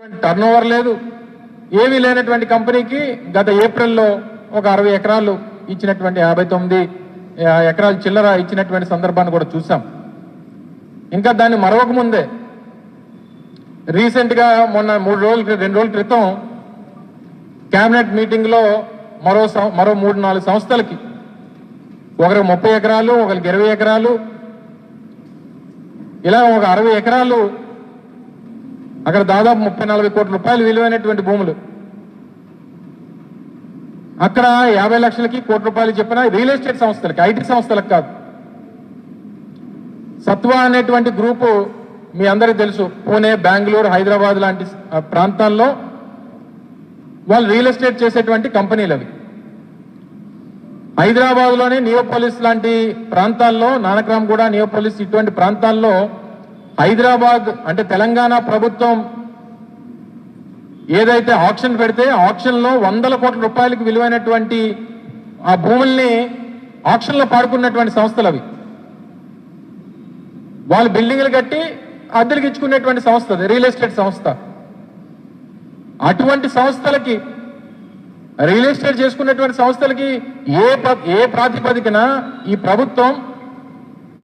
Turn over లేదు. ఏమీ లేనటువంటి కంపెనీకి గత ఏప్రిల్లో ఒక అరవై ఎకరాలు ఇచ్చినటువంటి యాభై తొమ్మిది ఎకరాలు చిల్లర ఇచ్చినటువంటి సందర్భాన్ని కూడా చూసాం. ఇంకా దాన్ని మరొక ముందే మొన్న మూడు రోజుల రెండు రోజుల క్రితం క్యాబినెట్ మీటింగ్లో మరో సం- మరో మూడు నాలుగు సంస్థలకి ఒకరికి ముప్పై ఎకరాలు ఒకరికి ఇరవై ఎకరాలు ఇలా ఒక అరవై ఎకరాలు అక్కడ దాదాపు ముప్పై నలభై కోట్ల రూపాయలు విలువైనటువంటి భూములు. అక్కడ యాభై లక్షలకి కోటి రూపాయలు చెప్పిన రియల్ ఎస్టేట్ సంస్థలకి ఐటీ సంస్థలకు కాదు. సత్వ అనేటువంటి గ్రూపు మీ అందరికీ తెలుసు. పూణే బెంగళూరు హైదరాబాద్ లాంటి ప్రాంతాల్లో వాళ్ళు రియల్ ఎస్టేట్ చేసేటువంటి కంపెనీలు అవి. హైదరాబాద్లోనే నియోపోలిస్ లాంటి ప్రాంతాల్లో నానక్రామ్ కూడా నియోపోలిస్ ఇటువంటి ప్రాంతాల్లో హైదరాబాద్ అంటే తెలంగాణ ప్రభుత్వం ఏదైతే ఆప్షన్ పెడితే ఆప్షన్లో వందల కోట్ల రూపాయలకు విలువైనటువంటి ఆ భూముల్ని ఆప్షన్లో పాడుకున్నటువంటి సంస్థలు అవి. వాళ్ళు బిల్డింగ్లు కట్టి అద్దెలకు ఇచ్చుకునేటువంటి సంస్థ రియల్ ఎస్టేట్ సంస్థ. అటువంటి సంస్థలకి రియల్ ఎస్టేట్ చేసుకున్నటువంటి సంస్థలకి ఏ ఏ ప్రాతిపదికన ఈ ప్రభుత్వం